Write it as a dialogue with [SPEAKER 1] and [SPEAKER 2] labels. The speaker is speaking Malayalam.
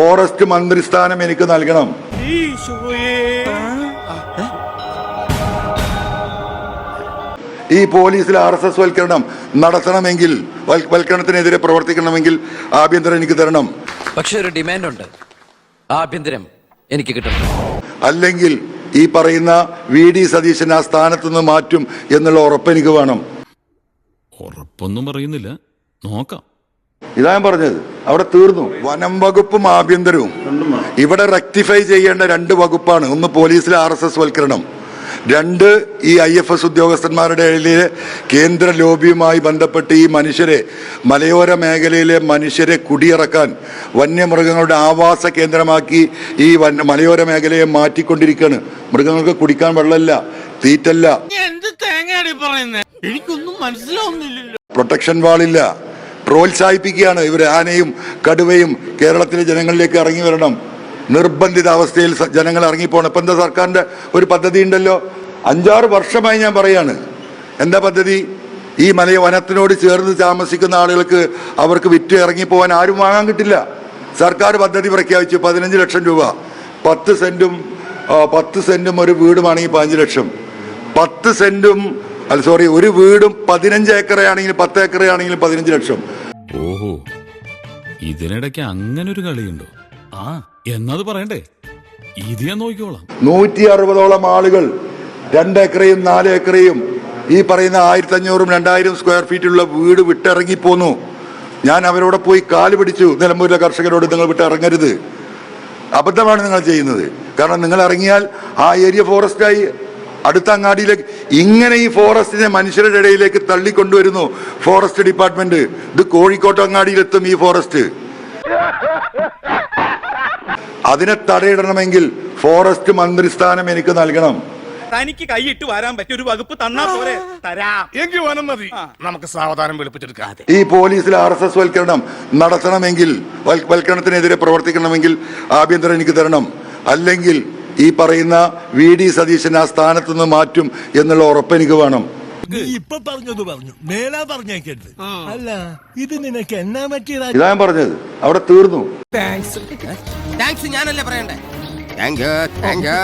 [SPEAKER 1] ഫോറസ്റ്റ് മന്ത്രിസ്ഥാനം എനിക്ക് നൽകണം. ഈ പോലീസിൽ ആർ എസ് എസ് വൽക്കരണം നടത്തണമെങ്കിൽ വൽ- വൽക്കരണത്തിനെതിരെ പ്രവർത്തിക്കണമെങ്കിൽ ആഭ്യന്തരം എനിക്ക് തരണം.
[SPEAKER 2] പക്ഷെ ഒരു ഡിമാൻഡ് ഉണ്ട് ആഭ്യന്തരം എനിക്ക് കിട്ടണം.
[SPEAKER 1] അല്ലെങ്കിൽ ഈ പറയുന്ന വി ഡി സതീശൻ ആ സ്ഥാനത്ത് നിന്ന് മാറ്റും എന്നുള്ള ഉറപ്പ് എനിക്ക് വേണം.
[SPEAKER 3] ഉറപ്പൊന്നും പറയുന്നില്ല. നോക്കാം.
[SPEAKER 1] ഇതാ ഞാൻ പറഞ്ഞത്. അവിടെ തീർന്നു. വനം വകുപ്പും ആഭ്യന്തരവും. ഇവിടെ റെക്ടിഫൈ ചെയ്യേണ്ട രണ്ട് വകുപ്പാണ്. ഒന്ന് പോലീസിലെ ആർ എസ് എസ് വൽക്കരണം. രണ്ട് ഈ ഐ എഫ് എസ് ഉദ്യോഗസ്ഥന്മാരുടെ ഇടയിലെ കേന്ദ്ര ലോബിയുമായി ബന്ധപ്പെട്ട് ഈ മനുഷ്യരെ മലയോര മേഖലയിലെ മനുഷ്യരെ കുടിയിറക്കാൻ വന്യമൃഗങ്ങളുടെ ആവാസ കേന്ദ്രമാക്കി ഈ വന് മലയോര മേഖലയെ മാറ്റിക്കൊണ്ടിരിക്കുകയാണ്. മൃഗങ്ങൾക്ക് കുടിക്കാൻ വെള്ളമില്ല തീറ്റല്ല.
[SPEAKER 4] എനിക്കൊന്നും മനസ്സിലാവുന്നില്ല
[SPEAKER 1] പ്രൊട്ടക്ഷൻ വാളില്ല. പ്രോത്സാഹിപ്പിക്കുകയാണ് ഇവർ ആനയും കടുവയും കേരളത്തിലെ ജനങ്ങളിലേക്ക് ഇറങ്ങി വരണം. നിർബന്ധിത അവസ്ഥയിൽ ജനങ്ങൾ ഇറങ്ങിപ്പോകണം ഇപ്പം എന്താ സർക്കാരിന്റെ ഒരു പദ്ധതി ഉണ്ടല്ലോ? അഞ്ചാറ് വർഷമായി ഞാൻ പറയാണ്. എന്താ പദ്ധതി? ഈ മലയ വനത്തിനോട് ചേർന്ന് താമസിക്കുന്ന ആളുകൾക്ക് അവർക്ക് വിറ്റ് ഇറങ്ങിപ്പോകാൻ ആരും വാങ്ങാൻ കിട്ടില്ല. സർക്കാർ പദ്ധതി പ്രഖ്യാപിച്ചു പതിനഞ്ച് ലക്ഷം രൂപ. പത്ത് സെന്റും പത്ത് സെന്റും ഒരു വീടുമാണെങ്കിൽ പതിനഞ്ച് ലക്ഷം. പത്ത് സെന്റും അല്ല സോറി ഒരു വീടും പതിനഞ്ച് ഏക്കറയാണെങ്കിൽ പത്ത് ഏക്കറയാണെങ്കിലും പതിനഞ്ച് ലക്ഷം.
[SPEAKER 3] ഓഹോ ഇതിനിടയ്ക്ക് അങ്ങനെ ഒരു കളിയുണ്ടോ? ആ. എന്നത് പറയണ്ടേ? ഇത് ഞാൻ നോക്കിക്കോളാം.
[SPEAKER 1] നൂറ്റി അറുപതോളം ആളുകൾ രണ്ടേക്കറയും നാല് ഏക്കറയും ഈ പറയുന്ന ആയിരത്തി അഞ്ഞൂറും രണ്ടായിരം സ്ക്വയർ ഫീറ്റുള്ള വീട് വിട്ടിറങ്ങി പോന്നു ഞാൻ അവരോട് പോയി കാൽ പിടിച്ചു. നിലമ്പൂരിലെ കർഷകരോട് നിങ്ങൾ വിട്ടിറങ്ങരുത്. അബദ്ധമാണ് നിങ്ങൾ ചെയ്യുന്നത്. കാരണം നിങ്ങൾ ഇറങ്ങിയാൽ ആ ഏരിയ ഫോറസ്റ്റായി അടുത്ത അങ്ങാടിയിലേക്ക് ഇങ്ങനെ ഈ ഫോറസ്റ്റിനെ മനുഷ്യരുടെ ഇടയിലേക്ക് തള്ളിക്കൊണ്ടുവരുന്നു ഫോറസ്റ്റ് ഡിപ്പാർട്ട്മെന്റ്. ഇത് കോഴിക്കോട്ട് അങ്ങാടിയിലെത്തും ഈ ഫോറസ്റ്റ്. അതിനെ തടയിടണമെങ്കിൽ ഫോറസ്റ്റ് മന്ത്രിസ്ഥാനം എനിക്ക് നൽകണം.
[SPEAKER 4] തനിക്ക് കൈയിട്ട് വരാൻ പറ്റിയ ഒരു വകുപ്പ് തന്നാ പോരെ. തരാം.
[SPEAKER 5] എങ്കിൽ വനം മതി. നമുക്ക് സാവധാനം വെളുപ്പിച്ചെടുക്കാം.
[SPEAKER 1] ഈ പോലീസിൽ ആർ എസ് എസ് വൽക്കരണം നടത്തണമെങ്കിൽ വൽ- വൽക്കരണത്തിനെതിരെ പ്രവർത്തിക്കണമെങ്കിൽ ആഭ്യന്തരം എനിക്ക് തരണം. അല്ലെങ്കിൽ ഈ പറയുന്ന വി ഡി സതീശൻ ആ സ്ഥാനത്ത് നിന്ന് മാറ്റും എന്നുള്ള ഉറപ്പ് എനിക്ക് വേണം.
[SPEAKER 6] ഇപ്പൊ പറഞ്ഞത് പറഞ്ഞു. മേലാ പറഞ്ഞേക്കരുത്. അല്ല ഇത് നിനക്ക് എന്നാ പറ്റിയതാ?
[SPEAKER 1] ഇതാ ഞാൻ പറഞ്ഞത്. അവിടെ തീർന്നു.
[SPEAKER 7] താങ്ക്സ് ഞാനല്ലേ പറയണ്ടേ? Thank you thank you